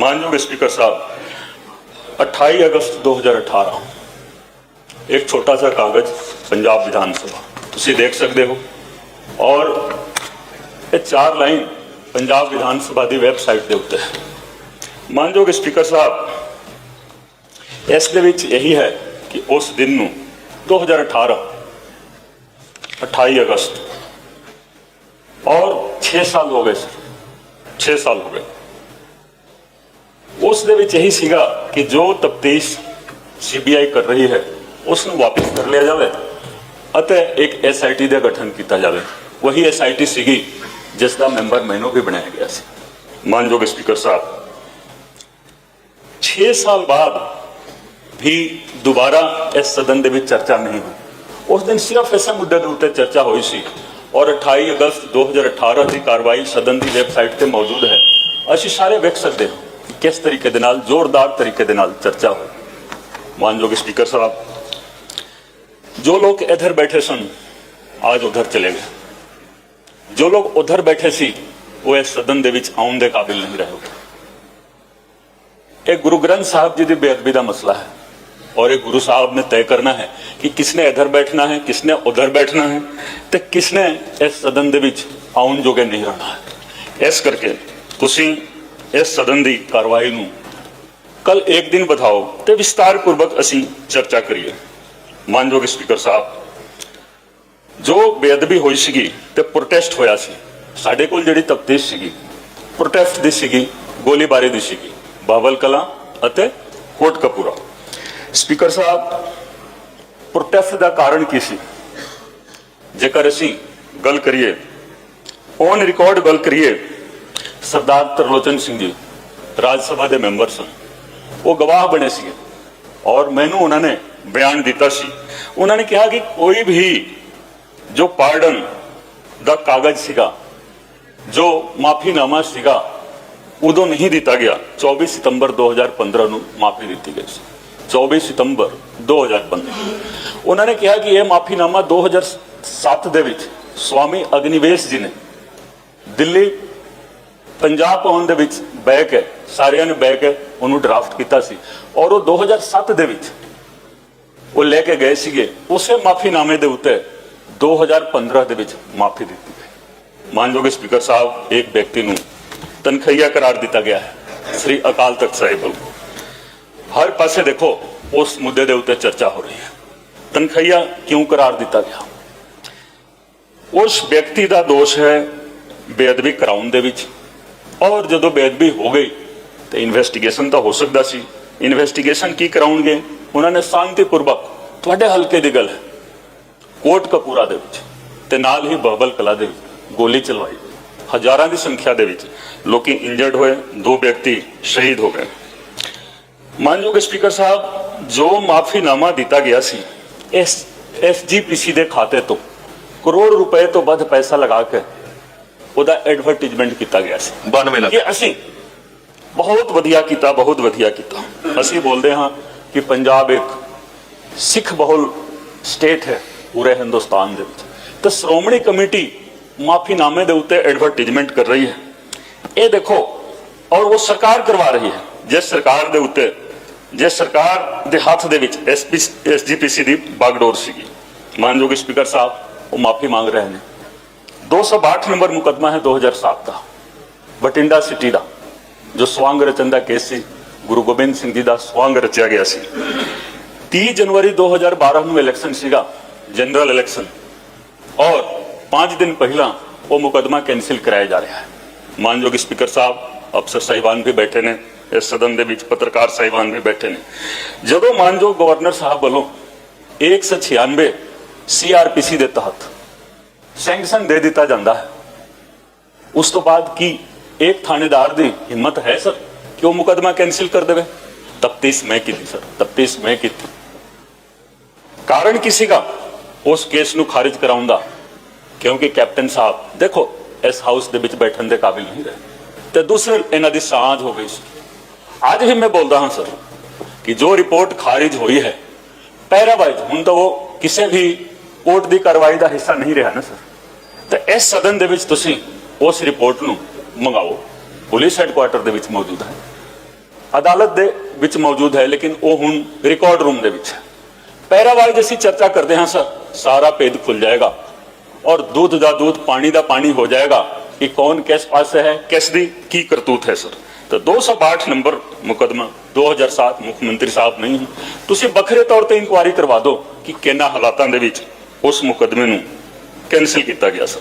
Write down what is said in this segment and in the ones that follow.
ਮਾਨਯੋਗ ਸਪੀਕਰ ਸਾਹਿਬ 28 ਅਗਸਤ 2018 ਇੱਕ ਛੋਟਾ ਜਿਹਾ ਕਾਗਜ਼, ਪੰਜਾਬ ਵਿਧਾਨ ਸਭਾ। ਤੁਸੀਂ ਦੇਖ ਸਕਦੇ ਹੋ। ਔਰ ਇਹ ਚਾਰ ਲਾਈਨ ਪੰਜਾਬ ਵਿਧਾਨ ਸਭਾ ਦੀ ਵੈਬਸਾਈਟ ਦੇ ਉੱਤੇ ਹੈ। ਮਾਨਯੋਗ ਸਪੀਕਰ ਸਾਹਿਬ, ਇਸ ਦੇ ਵਿੱਚ ਇਹੀ ਹੈ ਕਿ ਉਸ ਦਿਨ ਨੂੰ 2018 28 ਅਗਸਤ, ਔਰ 6 ਸਾਲ ਹੋ ਗਏ ਸਰ 6 ਸਾਲ ਹੋ ਗਏ। ਉਸ ਦੇ ਵਿੱਚ ਇਹੀ ਸੀਗਾ ਕਿ ਜੋ ਤਫਤੀਸ਼ ਸੀਬੀਆਈ ਕਰ ਰਹੀ ਹੈ ਉਸ ਨੂੰ ਵਾਪਸ ਕਰ ਲਿਆ ਜਾਵੇ ਅਤੇ ਇੱਕ ਐਸਆਈਟੀ ਦਾ ਗਠਨ ਕੀਤਾ ਜਾਵੇ। ਵਹੀ ਐਸਆਈਟੀ ਸੀਗੀ, ਜਿਸ ਦਾ ਮੈਂਬਰ ਮੈਨੂੰ ਵੀ ਬਣਾਇਆ ਗਿਆ ਸੀ। ਮਾਨਯੋਗ ਸਪੀਕਰ ਸਾਹਿਬ 6 ਸਾਲ ਬਾਅਦ ਵੀ ਦੁਬਾਰਾ ਇਸ ਸਦਨ ਦੇ ਵਿੱਚ ਚਰਚਾ ਨਹੀਂ ਹੋਈ। ਉਸ ਦਿਨ ਸਿਰਫ ਇਸੇ ਮੁੱਦੇ ਦੇ ਉੱਤੇ ਚਰਚਾ ਹੋਈ ਸੀ ਔਰ 28 ਅਗਸਤ 2018 ਦੀ ਕਾਰਵਾਈ ਸਦਨ ਦੀ ਵੈਬਸਾਈਟ ਤੇ ਮੌਜੂਦ ਹੈ। ਅਸੀਂ ਸਾਰੇ ਵੇਖ ਸਕਦੇ ਹਾਂ। ਕਿਸ ਤਰੀਕੇ ਦੇ ਨਾਲ ਜ਼ੋਰਦਾਰ ਤਰੀਕੇ ਦੇ ਨਾਲ ਚਰਚਾ ਹੋਈ ਮਾਨਯੋਗ ਸਪੀਕਰ ਸਾਹਿਬ ਜੋ ਲੋਕ ਇਧਰ ਬੈਠੇ ਸਨ ਅੱਜ ਉਧਰ ਚਲੇ ਗਏ ਜੋ ਲੋਕ ਉਧਰ ਬੈਠੇ ਸੀ ਉਹ ਇਸ ਸਦਨ ਦੇ ਵਿੱਚ ਆਉਣ ਦੇ ਕਾਬਿਲ ਨਹੀਂ ਰਹੇ ਇਹ ਗੁਰੂ ਗ੍ਰੰਥ ਸਾਹਿਬ ਜੀ ਦੀ ਬੇਅਦਬੀ ਦਾ ਮਸਲਾ ਹੈ और ये गुरु साहब ने तय करना है कि किसने इधर बैठना है किसने उधर बैठना है ਤੇ ਕਿਸਨੇ ਇਸ ਸਦਨ ਦੇ ਵਿੱਚ ਆਉਣ ਜੋਗੇ ਨਹੀਂ ਰਹਿਣਾ ਹੈ ਇਸ ਕਰਕੇ ਤੁਸੀਂ ਇਸ ਸਦਨ ਦੀ ਕਾਰਵਾਈ ਨੂੰ ਕੱਲ ਇੱਕ ਦਿਨ ਵਧਾਓ ਤੇ ਵਿਸਤਾਰ ਪੂਰਵਕ ਅਸੀਂ ਚਰਚਾ ਕਰੀਏ। ਮਾਨਯੋਗ ਸਪੀਕਰ ਸਾਹਿਬ, ਜੋ ਬੇਅਦਬੀ ਹੋਈ ਸੀਗੀ ਤੇ ਪ੍ਰੋਟੈਸਟ ਹੋਇਆ ਸੀ, ਸਾਡੇ ਕੋਲ ਜਿਹੜੀ ਤਫਤੀਸ਼ ਸੀਗੀ ਪ੍ਰੋਟੈਸਟ ਦੀ ਸੀਗੀ, ਗੋਲੀਬਾਰੀ ਦੀ ਸੀਗੀ ਬਾਬਲ ਕਲਾਂ ਅਤੇ ਕੋਟ ਕਪੂਰਾ। ਸਪੀਕਰ ਸਾਹਿਬ ਪ੍ਰੋਟੈਸਟ ਦਾ ਕਾਰਨ ਕੀ ਸੀ? ਜੇਕਰ ਅਸੀਂ ਗੱਲ ਕਰੀਏ ਔਨ ਰਿਕਾਰਡ ਗੱਲ ਕਰੀਏ ਸਰਦਾਰ ਤਰਲੋਚਨ ਸਿੰਘ ਜੀ, ਰਾਜ ਸਭਾ ਦੇ ਮੈਂਬਰ ਸਨ। ਉਹ ਗਵਾਹ ਬਣੇ ਸੀ ਔਰ ਮੈਨੂੰ ਉਹਨਾਂ ਨੇ ਬਿਆਨ ਦਿੱਤਾ ਸੀ। ਉਹਨਾਂ ਨੇ ਕਿਹਾ ਕਿ ਕੋਈ ਵੀ ਜੋ ਪਾਰਡਨ ਦਾ ਕਾਗਜ਼ ਸੀਗਾ, ਜੋ ਮਾਫੀਨਾਮਾ ਸੀਗਾ, ਉਦੋਂ ਨਹੀਂ ਦਿੱਤਾ ਗਿਆ। 24 ਸਤੰਬਰ 2015 ਨੂੰ ਮਾਫੀ ਦਿੱਤੀ ਗਈ ਸੀ। 24 ਸਤੰਬਰ 2015 ਉਹਨਾਂ ਨੇ ਕਿਹਾ ਕਿ ਇਹ ਮਾਫੀਨਾਮਾ 2007 ਦੇ ਵਿੱਚ ਸਵਾਮੀ ਅਗਨੀਵੇਸ਼ ਜੀ ਨੇ ਦਿੱਲੀ ਪੰਜਾਬ ਭਵਨ ਦੇ ਵਿੱਚ ਬਹਿ ਕੇ, ਸਾਰਿਆਂ ਨੇ ਬਹਿ ਕੇ ਉਹਨੂੰ ਡਰਾਫਟ ਕੀਤਾ ਸੀ। ਔਰ ਉਹ 2007 ਦੇ ਵਿੱਚ ਉਹ ਲੈ ਕੇ ਗਏ ਸੀਗੇ। ਉਸੇ ਮਾਫੀਨਾਮੇ ਦੇ ਉੱਤੇ 2015 ਦੇ ਵਿੱਚ ਮਾਫੀ ਦਿੱਤੀ ਗਈ। ਮਾਨਯੋਗ ਸਪੀਕਰ ਸਾਹਿਬ, ਇੱਕ ਵਿਅਕਤੀ ਨੂੰ ਤਨਖਈਆ ਕਰਾਰ ਦਿੱਤਾ ਗਿਆ ਹੈ, ਸ੍ਰੀ ਅਕਾਲ ਤਖਤ ਸਾਹਿਬ ਵੱਲੋਂ। ਹਰ ਪਾਸੇ ਦੇਖੋ, ਉਸ ਮੁੱਦੇ ਦੇ ਉੱਤੇ ਚਰਚਾ ਹੋ ਰਹੀ ਹੈ। ਤਨਖਈਆ ਕਿਉਂ ਕਰਾਰ ਦਿੱਤਾ ਗਿਆ? ਉਸ ਵਿਅਕਤੀ ਦਾ ਦੋਸ਼ ਹੈ ਬੇਅਦਬੀ ਕਰਾਉਣ ਦੇ ਵਿੱਚ। ਔਰ ਜਦੋਂ ਬੇਅਦਬੀ ਹੋ ਗਈ ਤੇ ਇਨਵੈਸਟੀਗੇਸ਼ਨ ਤਾਂ ਹੋ ਸਕਦਾ ਸੀ। ਇਨਵੈਸਟੀਗੇਸ਼ਨ ਕੀ ਕਰਾਉਣਗੇ? ਉਹਨਾਂ ਨੇ ਸ਼ਾਂਤੀਪੂਰਵਕ ਤੁਹਾਡੇ ਹਲਕੇ ਦੀ ਗੱਲ ਹੈ, ਕੋਟ ਕਪੂਰਾ ਦੇ ਵਿੱਚ ਤੇ ਨਾਲ ਹੀ ਬਹਬਲ ਕਲਾ ਦੇ ਵਿੱਚ ਗੋਲੀ ਚਲਵਾਈ ਹਜ਼ਾਰਾਂ ਦੀ ਸੰਖਿਆ ਦੇ ਵਿੱਚ ਲੋਕੀ ਇੰਜਰਡ ਹੋਏ, ਦੋ ਵਿਅਕਤੀ ਸ਼ਹੀਦ ਹੋ ਗਏ। ਮਾਨਯੋਗ ਸਪੀਕਰ ਸਾਹਿਬ, ਜੋ ਮਾਫੀਨਾਮਾ ਦਿੱਤਾ ਗਿਆ ਸੀ, ਇਸ ਐਸਜੀਪੀਸੀ ਦੇ ਖਾਤੇ ਤੋਂ ਕਰੋੜ ਰੁਪਏ ਤੋਂ ਵੱਧ ਪੈਸਾ ਲਗਾ ਕੇ ਉਹਦਾ ਐਡਵਰਟਾਈਜ਼ਮੈਂਟ ਕੀਤਾ ਗਿਆ ਸੀ। 92 ਲੱਖ। ਕਿ ਅਸੀਂ ਬਹੁਤ ਵਧੀਆ ਕੀਤਾ ਬਹੁਤ ਵਧੀਆ ਕੀਤਾ। ਅਸੀਂ ਬੋਲਦੇ ਹਾਂ ਕਿ ਪੰਜਾਬ ਇੱਕ ਸਿੱਖ ਬਹੁਲ ਸਟੇਟ ਹੈ ਪੂਰੇ ਹਿੰਦੁਸਤਾਨ ਦੇ ਵਿੱਚ। ਤੇ ਸ਼੍ਰੋਮਣੀ ਕਮੇਟੀ ਮਾਫੀਨਾਮੇ ਦੇ ਉੱਤੇ ਐਡਵਰਟਾਈਜ਼ਮੈਂਟ ਕਰ ਰਹੀ ਹੈ। ਇਹ ਦੇਖੋ ਔਰ ਉਹ ਸਰਕਾਰ ਕਰਵਾ ਰਹੀ ਹੈ। ਜਿਸ ਸਰਕਾਰ ਦੇ ਉੱਤੇ ਜਿਸ ਸਰਕਾਰ ਦੇ ਹੱਥ ਦੇ ਵਿੱਚ ਐਸਜੀਪੀਸੀ ਦੀ ਬਾਗਡੋਰ ਸੀਗੀ। ਮਾਨਯੋਗ ਸਪੀਕਰ ਸਾਹਿਬ ਉਹ ਮਾਫੀ ਮੰਗ ਰਹੇ ਨੇ। 262 ਨੰਬਰ ਮੁਕਦਮਾ ਹੈ 2007 ਦਾ ਬਟਿੰਡਾ ਸਿਟੀ ਦਾ, ਜੋ ਸਵਾਂਗ ਰਚਨ ਦਾ ਕੇਸ ਸੀ, ਗੁਰੂ ਗੋਬਿੰਦ ਸਿੰਘ ਜੀ ਦਾ ਸਵਾਂਗ ਰਚਿਆ ਗਿਆ ਸੀ। 30 ਜਨਵਰੀ 2012 ਨੂੰ ਇਲੈਕਸ਼ਨ ਸੀਗਾ ਜਨਰਲ ਇਲੈਕਸ਼ਨ ਔਰ 5 ਦਿਨ ਪਹਿਲਾਂ ਉਹ ਮੁਕਦਮਾ ਕੈਨਸਲ ਕਰਾਇਆ ਜਾ ਰਿਹਾ ਹੈ। ਮਾਨਯੋਗ ਸਪੀਕਰ ਸਾਹਿਬ, ਅਫਸਰ ਸਾਹਿਬਾਨ ਵੀ ਬੈਠੇ ਨੇ, ਇਸ ਸਦਨ ਦੇ ਵਿੱਚ ਪੱਤਰਕਾਰ ਸਾਹਿਬਾਨ ਵੀ ਬੈਠੇ ਨੇ। ਜਦੋਂ ਮਾਨਯੋਗ ਗਵਰਨਰ ਸਾਹਿਬ ਵੱਲੋਂ 196 ਸੀਆਰਪੀਸੀ ਦੇ ਤਹਿਤ ਸੈਂਕਸ਼ਨ ਦੇ ਦਿੱਤਾ ਜਾਂਦਾ ਹੈ। ਉਸ ਤੋਂ ਬਾਅਦ ਕੀ ਇੱਕ ਥਾਣੇਦਾਰ ਦੀ ਹਿੰਮਤ ਹੈ, ਸਰ? ਕਿ ਉਹ ਮੁਕਦਮਾ ਕੈਨਸਲ ਕਰ ਦੇਵੇ? ਤਫਤੀਸ਼ ਮੈਂ ਕੀਤੀ, ਸਰ। ਤਫਤੀਸ਼ ਮੈਂ ਕੀਤੀ। ਕਾਰਨ ਕੀ ਸੀਗਾ ਉਸ ਕੇਸ ਨੂੰ ਖਾਰਿਜ ਕਰਾਉਣ ਦਾ? ਕਿਉਂਕਿ ਕੈਪਟਨ ਸਾਹਿਬ, ਦੇਖੋ, ਇਸ ਹਾਊਸ ਦੇ ਵਿੱਚ ਬੈਠਣ ਦੇ ਕਾਬਿਲ ਨਹੀਂ ਰਹੇ। ਤੇ ਦੂਸਰੇ ਇਹਨਾਂ ਦੀ ਸਾਂਝ ਹੋ ਗਈ ਸੀ। ਅੱਜ ਵੀ ਮੈਂ ਬੋਲਦਾ ਹਾਂ, ਸਰ, ਕਿ ਜੋ ਰਿਪੋਰਟ ਖਾਰਿਜ ਹੋਈ ਹੈ, ਪੈਰਾਵਾਈਜ਼, ਹੁਣ ਤਾਂ ਉਹ ਕਿਸੇ ਵੀ ਕੋਰਟ ਦੀ ਕਾਰਵਾਈ ਦਾ ਹਿੱਸਾ ਨਹੀਂ ਰਿਹਾ ਨਾ, ਸਰ। ਤੇ ਇਸ ਸਦਨ ਦੇ ਵਿੱਚ ਤੁਸੀਂ ਉਸ ਰਿਪੋਰਟ ਨੂੰ ਮੰਗਾਓ। ਪੁਲਿਸ ਹੈੱਡਕੁਆਰਟਰ ਦੇ ਵਿੱਚ ਮੌਜੂਦ ਹੈ। ਅਦਾਲਤ ਦੇ ਵਿੱਚ ਮੌਜੂਦ ਹੈ, ਲੇਕਿਨ ਉਹ ਹੁਣ ਰਿਕਾਰਡ ਰੂਮ ਦੇ ਵਿੱਚ ਹੈ। ਪੈਰਾਵਾਈਜ਼ ਅਸੀਂ ਚਰਚਾ ਕਰਦੇ ਹਾਂ ਸਰ, ਸਾਰਾ ਭੇਦ ਖੁੱਲ ਜਾਏਗਾ ਔਰ ਦੁੱਧ ਦਾ ਦੁੱਧ, ਪਾਣੀ ਦਾ ਪਾਣੀ ਹੋ ਜਾਏਗਾ ਕਿ ਕੌਣ ਕਿਸ ਪਾਸੇ ਹੈ, ਕਿਸ ਦੀ ਕੀ ਕਰਤੂਤ ਹੈ ਸਰ। ਤਾਂ 208 ਨੰਬਰ ਮੁਕਦਮਾ 2007 ਮੁੱਖ ਮੰਤਰੀ ਸਾਹਿਬ ਨਹੀਂ ਹੈ। ਤੁਸੀਂ ਵੱਖਰੇ ਤੌਰ ਤੇ ਇਨਕੁਆਇਰੀ ਕਰਵਾ ਦਿਓ ਕਿ ਕਿੰਨਾ ਹਾਲਾਤਾਂ ਦੇ ਵਿੱਚ ਉਸ ਮੁਕਦਮੇ ਨੂੰ ਕੈਨਸਲ ਕੀਤਾ ਗਿਆ ਸਰ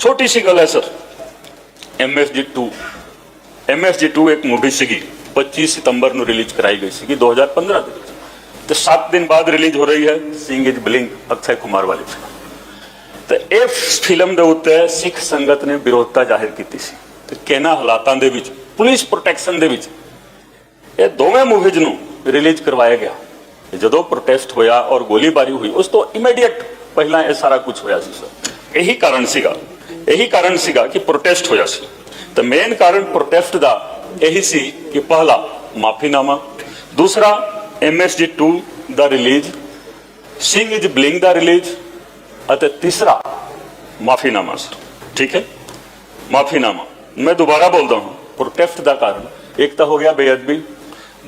ਛੋਟੀ ਸੀ ਗੱਲ ਹੈ ਸਰ MSG 2 MSG 2 ਇੱਕ ਮੂਵੀ ਸੀਗੀ 25 ਸਤੰਬਰ ਨੂੰ ਰਿਲੀਜ਼ ਕਰਾਈ ਗਈ ਸੀਗੀ 2015 ਦੇ ਵਿੱਚ। ਤੇ 7 ਦਿਨ ਬਾਅਦ ਰਿਲੀਜ਼ ਹੋ ਰਹੀ ਹੈ ਸਿੰਗ ਇਜ ਬਲਿੰਕ ਅਕਸ਼ੈ ਕੁਮਾਰ ਵਾਲੀ ਫਿਲਮ ਤੇ ਇਸ ਫਿਲਮ ਦੇ ਉੱਤੇ ਸਿੱਖ ਸੰਗਤ ਨੇ ਵਿਰੋਧਤਾ ਜ਼ਾਹਿਰ ਕੀਤੀ ਸੀ। ਤੇ ਕਿਹਨਾਂ ਹਾਲਾਤਾਂ ਦੇ ਵਿੱਚ, ਪੁਲਿਸ ਪ੍ਰੋਟੈਕਸ਼ਨ ਦੇ ਵਿੱਚ, ਇਹ ਦੋਵੇਂ ਮੂਵੀਜ਼ ਨੂੰ ਰਿਲੀਜ਼ ਕਰਵਾਇਆ ਗਿਆ। ਜਦੋਂ ਪ੍ਰੋਟੈਸਟ ਹੋਇਆ ਔਰ ਗੋਲੀਬਾਰੀ ਹੋਈ, ਉਸ ਤੋਂ ਇਮੀਡੀਏਟ ਪਹਿਲਾਂ ਇਹ ਸਾਰਾ ਕੁਝ ਹੋਇਆ ਸੀ ਸਰ ਇਹੀ ਕਾਰਨ ਸੀਗਾ। ਇਹੀ ਕਾਰਨ ਸੀਗਾ ਕਿ ਪ੍ਰੋਟੈਸਟ ਹੋਇਆ ਸੀ। ਤੇ ਮੇਨ ਕਾਰਨ ਪ੍ਰੋਟੈਸਟ ਦਾ ਇਹੀ ਸੀ ਕਿ ਪਹਿਲਾ ਮਾਫੀਨਾਮਾ, ਦੂਸਰਾ MSG 2 ਦਾ ਰਿਲੀਜ਼ ਸਿੰਘ ਇਜ ਬਲਿੰਗ ਦਾ ਰਿਲੀਜ਼ ਅਤੇ ਤੀਸਰਾ ਮਾਫੀਨਾਮਾ ਸਰ ਠੀਕ ਹੈ? ਮਾਫੀਨਾਮਾ। ਮੈਂ ਦੁਬਾਰਾ ਬੋਲਦਾ ਹਾਂ ਪ੍ਰੋਟੈਸਟ ਦਾ ਕਾਰਨ। ਇੱਕ ਤਾਂ ਹੋ ਗਿਆ ਬੇਅਦਬੀ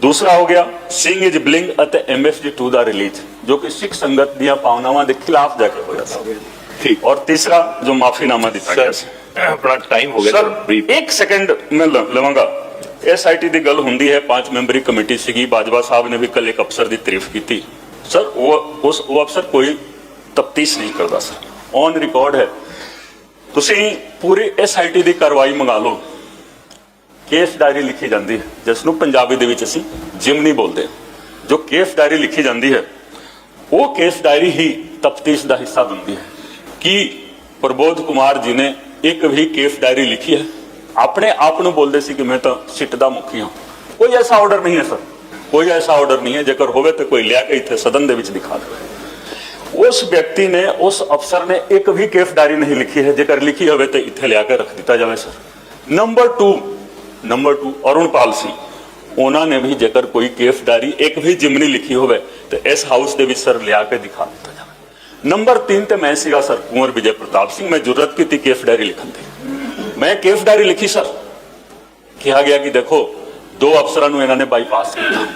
ਦੂਸਰਾ ਹੋ ਗਿਆ ਸਿੰਘ ਇਜ ਬਲਿੰਗ ਅਤੇ MSG 2 ਦਾ ਰਿਲੀਜ਼ ਜੋ ਕਿ ਸਿੱਖ ਸੰਗਤ ਦੀਆਂ ਭਾਵਨਾਵਾਂ ਦੇ ਖਿਲਾਫ ਜਾ ਕੇ ਹੋਇਆ ਸੀ। ਠੀਕ। ਔਰ ਤੀਸਰਾ ਜੋ ਮਾਫੀਨਾਮਾ ਦਿੱਤਾ ਗਿਆ ਸੀ। ਆਪਣਾ ਟਾਈਮ ਹੋ ਗਿਆ ਸਰ ਇੱਕ ਸੈਕਿੰਡ ਮੈਂ ਲਵਾਂਗਾ। ਐਸਆਈਟੀ ਦੀ ਗੱਲ ਹੁੰਦੀ ਹੈ ਪੰਜ ਮੈਂਬਰੀ ਕਮੇਟੀ ਸੀਗੀ ਬਾਜਵਾ ਸਾਹਿਬ ਨੇ ਵੀ ਕੱਲ ਇੱਕ ਅਫਸਰ ਦੀ ਤਾਰੀਫ ਕੀਤੀ। ਸਰ ਉਹ ਉਸ ਉਹ ਅਫਸਰ ਕੋਈ ਤਫਤੀਸ਼ ਨਹੀਂ ਕਰਦਾ ਸਰ। ਔਨ ਰਿਕਾਰਡ ਹੈ। ਤੁਸੀਂ ਪੂਰੀ ਐਸਆਈਟੀ ਦੀ ਕਾਰਵਾਈ ਮੰਗਾ ਲਓ। ਕੇਸ ਡਾਇਰੀ ਲਿਖੀ ਜਾਂਦੀ ਹੈ, ਜਿਸ ਨੂੰ ਪੰਜਾਬੀ ਦੇ ਵਿੱਚ ਅਸੀਂ ਜਿਮਨੀ ਬੋਲਦੇ ਹਾਂ। ਜੋ ਕੇਸ ਡਾਇਰੀ ਲਿਖੀ ਜਾਂਦੀ ਹੈ, ਉਹ ਕੇਸ ਡਾਇਰੀ ਹੀ ਤਫਤੀਸ਼ ਦਾ ਹਿੱਸਾ ਬਣਦੀ ਹੈ। ਕਿ ਪ੍ਰਬੋਧ ਕੁਮਾਰ ਜੀ ਨੇ ਇੱਕ ਵੀ ਕੇਸ ਡਾਇਰੀ ਲਿਖੀ ਹੈ? ਆਪਣੇ ਆਪ ਨੂੰ ਬੋਲਦੇ ਸੀ ਕਿ ਮੈਂ ਤਾਂ ਸਿੱਟ ਦਾ ਮੁਖੀ ਹਾਂ। ਕੋਈ ਐਸਾ ਆਰਡਰ ਨਹੀਂ ਹੈ, ਸਰ। ਕੋਈ ਐਸਾ ਆਰਡਰ ਨਹੀਂ ਹੈ, ਜੇਕਰ ਹੋਵੇ ਤਾਂ ਕੋਈ ਲਿਆ ਕੇ ਇੱਥੇ ਸਦਨ ਦੇ ਵਿੱਚ ਦਿਖਾ ਦੇਵੇ। ਉਸ ਵਿਅਕਤੀ ਨੇ, ਉਸ ਅਫਸਰ ਨੇ ਇੱਕ ਵੀ ਕੇਸ ਡਾਇਰੀ ਨਹੀਂ ਲਿਖੀ ਹੈ। ਜੇਕਰ ਲਿਖੀ ਹੋਵੇ ਤਾਂ ਇੱਥੇ ਲਿਆ ਕੇ ਰੱਖ ਦਿੱਤਾ ਜਾਵੇ, sir. Number 2 number 2 Arunpal Singh ਉਹਨਾਂ ਨੇ ਵੀ ਜੇਕਰ ਕੋਈ ਕੇਸ ਡਾਇਰੀ ਇੱਕ ਵੀ ਜਿਮਨੀ ਲਿਖੀ ਹੋਵੇ, ਤੇ ਇਸ ਹਾਊਸ ਦੇ ਵਿੱਚ ਸਰ ਲਿਆ ਕੇ ਦਿਖਾ ਦਿੱਤਾ ਜਾਵੇ। ਨੰਬਰ 3 ਤੇ ਮੈਂ ਸੀਗਾ ਸਰ ਕੁੰਵਰ ਵਿਜੇ ਪ੍ਰਤਾਪ ਸਿੰਘ। ਮੈਂ ਜੁਰਤ ਕੀਤੀ ਕੇਸ ਡਾਇਰੀ ਲਿਖਣ ਦੀ ਮੈਂ ਕੇਸ ਡਾਇਰੀ ਲਿਖੀ ਸਰ ਕਿਹਾ ਗਿਆ ਕਿ ਦੇਖੋ, ਦੋ ਅਫਸਰਾਂ ਨੂੰ ਇਹਨਾਂ ਨੇ ਬਾਈਪਾਸ ਕੀਤਾ।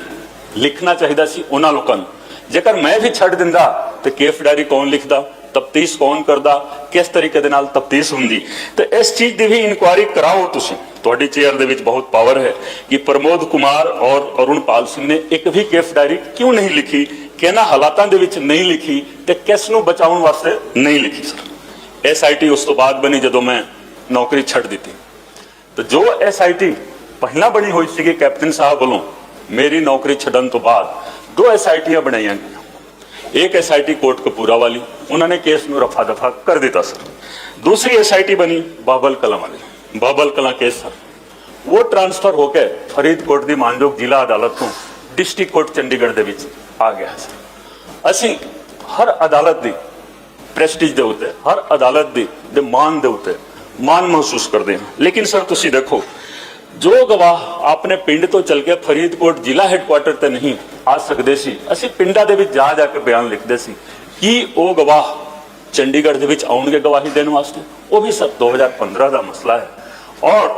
ਲਿਖਣਾ ਚਾਹੀਦਾ ਸੀ ਉਹਨਾਂ ਲੋਕਾਂ ਨੂੰ। ਜੇਕਰ ਮੈਂ ਵੀ ਛੱਡ ਦਿੰਦਾ, ਤੇ ਕੇਸ ਡਾਇਰੀ ਕੌਣ ਲਿਖਦਾ? ਤਫਤੀਸ਼ ਕੌਣ ਕਰਦਾ, ਕਿਸ ਤਰੀਕੇ ਦੇ ਨਾਲ ਤਫਤੀਸ਼ ਹੁੰਦੀ। ਤੇ ਇਸ ਚੀਜ਼ ਦੀ ਵੀ ਇਨਕੁਆਇਰੀ ਕਰਾਓ ਤੁਸੀਂ। ਤੁਹਾਡੀ ਚੇਅਰ ਦੇ ਵਿੱਚ ਬਹੁਤ ਪਾਵਰ ਹੈ ਕਿ ਪ੍ਰਮੋਦ ਕੁਮਾਰ ਔਰ ਅਰੁਣਪਾਲ ਸਿੰਘ ਨੇ ਇੱਕ ਵੀ ਕੇਸ ਡਾਇਰੀ ਕਿਉਂ ਨਹੀਂ ਲਿਖੀ, ਕਿਹਨਾਂ ਹਾਲਾਤਾਂ ਦੇ ਵਿੱਚ ਨਹੀਂ ਲਿਖੀ ਤੇ ਕਿਸ ਨੂੰ ਬਚਾਉਣ ਵਾਸਤੇ ਨਹੀਂ ਲਿਖੀ ਸਰ ਐਸਆਈਟੀ ਉਸ ਤੋਂ ਬਾਅਦ ਬਣੀ ਜਦੋਂ ਮੈਂ ਨੌਕਰੀ ਛੱਡ ਦਿੱਤੀ। ਤੇ ਜੋ ਐਸਆਈਟੀ ਪਹਿਲਾਂ ਬਣੀ ਹੋਈ ਸੀਗੀ ਕੈਪਟਨ ਸਾਹਿਬ ਵੱਲੋਂ, ਮੇਰੀ ਨੌਕਰੀ ਛੱਡਣ ਤੋਂ ਬਾਅਦ, ਦੋ ਐਸਆਈਟੀਆਂ ਬਣਾਈਆਂ ਗਈਆਂ। ਇੱਕ ਐਸਆਈਟੀ ਕੋਟ ਕਪੂਰਾ ਵਾਲੀ ਉਹਨਾਂ ਨੇ ਕੇਸ ਨੂੰ ਰਫਾ ਦਫਾ ਕਰ ਦਿੱਤਾ ਸਰ ਦੂਸਰੀ ਐਸਆਈਟੀ ਬਣੀ ਬਾਬਲ ਕਲਾਂ ਵਾਲੀ ਬਾਬਲ ਕਲਾਂ ਕੇਸ ਸਰ ਉਹ ਟ੍ਰਾਂਸਫਰ ਹੋ ਕੇ ਫਰੀਦਕੋਟ ਦੀ ਮਾਨਯੋਗ ਜ਼ਿਲ੍ਹਾ ਅਦਾਲਤ ਤੋਂ ਡਿਸਟ੍ਰਿਕਟ ਕੋਰਟ ਚੰਡੀਗੜ੍ਹ ਦੇ ਵਿੱਚ ਆ ਗਿਆ ਸਰ ਅਸੀਂ ਹਰ ਅਦਾਲਤ ਦੀ ਪ੍ਰੈਸਟੀਜ ਦੇ ਉੱਤੇ ਹਰ ਅਦਾਲਤ ਦੀ ਦੇ ਮਾਨ ਦੇ ਉੱਤੇ ਮਾਨ ਮਹਿਸੂਸ ਕਰਦੇ ਹਾਂ ਲੇਕਿਨ ਸਰ ਤੁਸੀਂ ਦੇਖੋ ਜੋ ਗਵਾਹ ਆਪਣੇ ਪਿੰਡ ਤੋਂ ਚੱਲ ਕੇ ਫਰੀਦਕੋਟ ਜ਼ਿਲ੍ਹਾ ਹੈੱਡਕੁਆਟਰ ਤੇ ਨਹੀਂ ਆ ਸਕਦੇ ਸੀ, ਅਸੀਂ ਪਿੰਡਾਂ ਦੇ ਵਿੱਚ ਜਾ ਜਾ ਕੇ ਬਿਆਨ ਲਿਖਦੇ ਸੀ। ਕਿ ਉਹ ਗਵਾਹ ਚੰਡੀਗੜ੍ਹ ਦੇ ਵਿੱਚ ਆਉਣਗੇ ਗਵਾਹੀ ਦੇਣ ਵਾਸਤੇ? ਉਹ ਵੀ ਸਰ 2015 ਦਾ ਮਸਲਾ ਹੈ। ਔਰ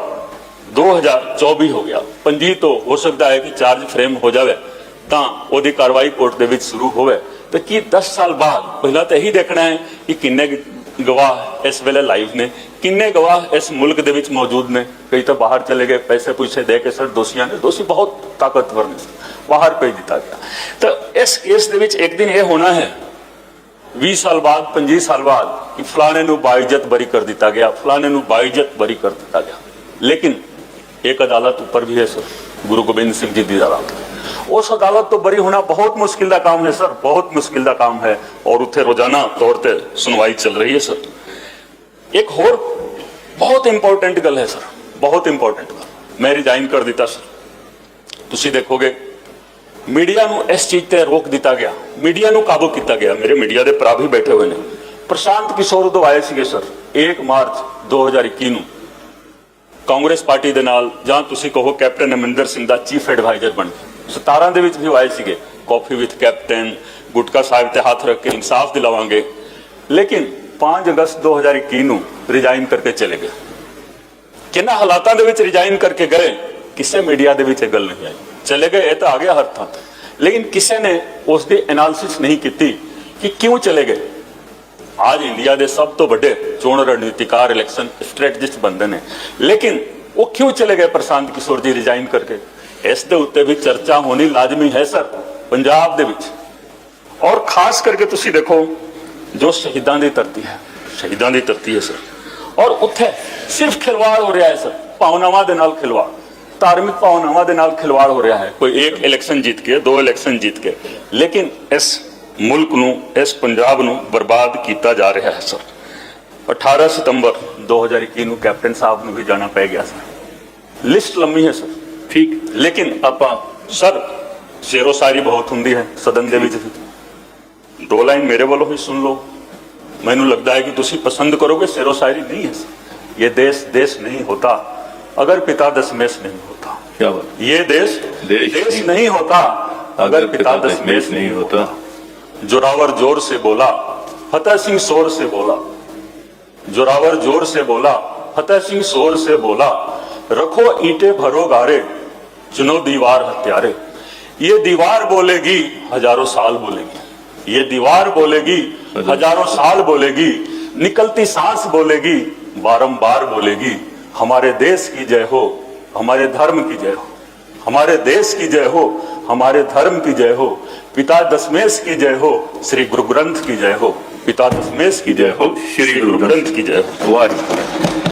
2024 ਹੋ ਗਿਆ ਪੰਜੀ ਤੋਂ ਹੋ ਸਕਦਾ ਹੈ ਕਿ ਚਾਰਜ ਫਰੇਮ ਹੋ ਜਾਵੇ, ਤਾਂ ਉਹਦੀ ਕਾਰਵਾਈ ਕੋਰਟ ਦੇ ਵਿੱਚ ਸ਼ੁਰੂ ਹੋਵੇ। ਤੇ ਕੀ 10 ਸਾਲ ਬਾਅਦ, ਪਹਿਲਾਂ ਤਾਂ ਇਹੀ ਦੇਖਣਾ ਹੈ ਕਿ ਕਿੰਨੇ ਗਵਾਹ ਇਸ ਵੇਲੇ ਲਾਈਵ ਨੇ ਕਿੰਨੇ ਗਵਾਹ ਇਸ ਮੁਲਕ ਦੇ ਵਿੱਚ ਮੌਜੂਦ ਨੇ? ਕਈ ਤਾਂ ਬਾਹਰ ਚਲੇ ਗਏ, ਪੈਸੇ ਪੁੱਛੇ ਦੇ ਕੇ ਸਰ ਦੋਸ਼ੀਆਂ ਨੇ, ਦੋਸ਼ੀ ਬਹੁਤ ਤਾਕਤਵਰ ਨੇ, ਬਾਹਰ ਭੇਜ ਦਿੱਤਾ ਗਿਆ। ਤਾਂ ਇਸ ਕੇਸ ਦੇ ਵਿੱਚ ਇੱਕ ਦਿਨ ਇਹ ਹੋਣਾ ਹੈ 20 ਸਾਲ ਬਾਅਦ 25 ਸਾਲ ਬਾਅਦ ਕਿ ਫਲਾਣੇ ਨੂੰ ਬਾਇਜ਼ਤ ਬਰੀ ਕਰ ਦਿੱਤਾ ਗਿਆ, ਫਲਾਣੇ ਨੂੰ ਬਾਇਜ਼ਤ ਬਰੀ ਕਰ ਦਿੱਤਾ ਗਿਆ। ਲੇਕਿਨ ਇੱਕ ਅਦਾਲਤ ਉੱਪਰ ਵੀ ਹੈ ਸਰ, ਗੁਰੂ ਗੋਬਿੰਦ ਸਿੰਘ ਜੀ ਦੀ ਅਦਾਲਤ। ਉਸ ਅਦਾਲਤ ਤੋਂ ਬਰੀ ਹੋਣਾ ਬਹੁਤ ਮੁਸ਼ਕਿਲ ਦਾ ਕੰਮ ਹੈ ਸਰ, ਬਹੁਤ ਮੁਸ਼ਕਿਲ ਦਾ ਕੰਮ ਹੈ ਔਰ ਉੱਥੇ ਰੋਜ਼ਾਨਾ ਤੌਰ ਤੇ ਸੁਣਵਾਈ ਚੱਲ ਰਹੀ ਹੈ ਸਰ। ਇੱਕ ਹੋਰ ਬਹੁਤ ਇੰਪੋਰਟੈਂਟ ਗੱਲ ਹੈ ਸਰ ਬਹੁਤ ਇੰਪੋਰਟੈਂਟ ਗੱਲ ਮੈਂ ਰਿਜ਼ਾਈਨ ਕਰ ਦਿੱਤਾ ਸਰ ਤੁਸੀਂ ਦੇਖੋਗੇ ਮੀਡੀਆ ਨੂੰ ਇਸ ਚੀਜ਼ ਤੇ ਰੋਕ ਦਿੱਤਾ ਗਿਆ ਮੀਡੀਆ ਨੂੰ ਕਾਬੂ ਕੀਤਾ ਗਿਆ ਮੇਰੇ ਮੀਡੀਆ ਦੇ ਭਰਾ ਵੀ ਬੈਠੇ ਹੋਏ ਨੇ ਪ੍ਰਸ਼ਾਂਤ ਕਿਸ਼ੋਰ ਉਦੋਂ ਆਏ ਸੀਗੇ ਸਰ 1 ਮਾਰਚ 2021 ਨੂੰ ਕਾਂਗਰਸ ਪਾਰਟੀ ਦੇ ਨਾਲ ਜਾਂ ਤੁਸੀਂ ਕਹੋ ਕੈਪਟਨ ਅਮਰਿੰਦਰ ਸਿੰਘ ਦਾ ਚੀਫ ਐਡਵਾਈਜ਼ਰ ਬਣ ਕੇ 17 ਦੇ ਵਿੱਚ ਵੀ ਆਏ ਸੀਗੇ coffee with captain Gutka Sahib ਤੇ ਹੱਥ ਰੱਖ ਕੇ ਇਨਸਾਫ ਦਿਲਾਵਾਂਗੇ ਲੇਕਿਨ 5 ਅਗਸਤ 2021 ਨੂੰ ਰਿਜ਼ਾਈਨ ਕਰਕੇ ਚਲੇ ਗਏ। ਕਿੰਨਾ ਹਾਲਾਤਾਂ ਦੇ ਵਿੱਚ ਰਿਜ਼ਾਈਨ ਕਰਕੇ ਗਏ, ਕਿਸੇ ਮੀਡੀਆ ਦੇ ਵਿੱਚ ਇਹ ਗੱਲ ਨਹੀਂ ਆਈ। ਚਲੇ ਗਏ, ਇਹ ਤਾਂ ਆ ਗਿਆ ਹਰ ਥਾਂ ਤੇ। ਲੇਕਿਨ ਕਿਸੇ ਨੇ ਉਸ ਦੀ ਐਨਾਲਿਸਿਸ ਨਹੀਂ ਕੀਤੀ ਕਿ ਕਿਉਂ ਚਲੇ ਗਏ। ਅੱਜ ਇੰਡੀਆ ਦੇ ਸਭ ਤੋਂ ਵੱਡੇ ਚੋਣ ਰਣਨੀਤਿਕਾਰ ਇਲੈਕਸ਼ਨ ਸਟ੍ਰੈਟਜਿਸਟ ਬੰਦੇ ਨੇ। ਲੇਕਿਨ ਉਹ ਕਿਉਂ ਚਲੇ ਗਏ ਪ੍ਰਸ਼ਾਂਤ ਕਿਸ਼ੋਰ ਜੀ ਰਿਜ਼ਾਈਨ ਕਰਕੇ? ਇਸ ਦੇ ਉੱਤੇ ਵੀ ਚਰਚਾ ਹੋਣੀ ਲਾਜ਼ਮੀ ਹੈ, ਸਰ, ਪੰਜਾਬ ਦੇ ਵਿੱਚ। ਔਰ ਖਾਸ ਕਰਕੇ ਤੁਸੀਂ ਦੇਖੋ ਜੋ ਸ਼ਹੀਦਾਂ ਦੀ ਧਰਤੀ ਹੈ। ਸ਼ਹੀਦਾਂ ਦੀ ਧਰਤੀ ਹੈ ਸਰ। ਔਰ ਉੱਥੇ ਸਿਰਫ ਖਿਲਵਾੜ ਹੋ ਰਿਹਾ ਹੈ ਸਰ। ਭਾਵਨਾਵਾਂ ਦੇ ਨਾਲ ਖਿਲਵਾੜ। ਧਾਰਮਿਕ ਭਾਵਨਾਵਾਂ ਦੇ ਨਾਲ ਖਿਲਵਾੜ ਹੋ ਰਿਹਾ ਹੈ। ਕੋਈ ਇੱਕ ਇਲੈਕਸ਼ਨ ਜਿੱਤ ਕੇ ਦੋ ਇਲੈਕਸ਼ਨ ਜਿੱਤ ਕੇ। ਲੇਕਿਨ ਇਸ ਮੁਲਕ ਨੂੰ ਇਸ ਪੰਜਾਬ ਨੂੰ ਬਰਬਾਦ ਕੀਤਾ ਜਾ ਰਿਹਾ ਹੈ ਸਰ। 18 ਸਤੰਬਰ 2021 ਨੂੰ ਕੈਪਟਨ ਸਾਹਿਬ ਨੂੰ ਵੀ ਜਾਣਾ ਪੈ ਗਿਆ ਸਰ। ਲਿਸਟ ਲੰਮੀ ਹੈ ਸਰ। ਠੀਕ। ਲੇਕਿਨ ਆਪਾਂ ਸਰ ਸ਼ੇਰੋ ਸਾਰੀ ਬਹੁਤ ਹੁੰਦੀ ਹੈ ਸਦਨ ਦੇ ਵਿੱਚ। ਦੋ ਲਾਈਨ ਮੇਰੇ ਵੱਲੋਂ ਹੀ ਸੁਣ ਲਓ ਮੈਨੂੰ ਲੱਗਦਾ ਹੈ ਕਿ ਤੁਸੀਂ ਪਸੰਦ ਕਰੋਗੇ ਸ਼ੇਰੋ शायरी नहीं है ये देश देश नहीं होता अगर पिता दशमेश नहीं होता क्या बात ये देश देश देश नहीं- नहीं होता अगर पिता दशमेश नहीं होता जोरावर जोर से बोला फतेह सिंह शोर से बोला जोरावर जोर से बोला फतेह सिंह शोर से बोला रखो ईंटे भरो गारे चुनो दीवार हत्यारे ये दीवार बोलेगी हजारों साल बोलेगी ये दीवार बोलेगी हज़ारों साल बोलेगी निकलती सांस बोलेगी बारंबार बोलेगी हमारे देश की जय हो हमारे धर्म की जय हो हमारे देश की जय हो हमारे धर्म की जय हो पिता दशमेश की जय हो श्री गुरु ग्रंथ की जय हो पिता दशमेश की जय हो श्री गुरु ग्रंथ की जय हो।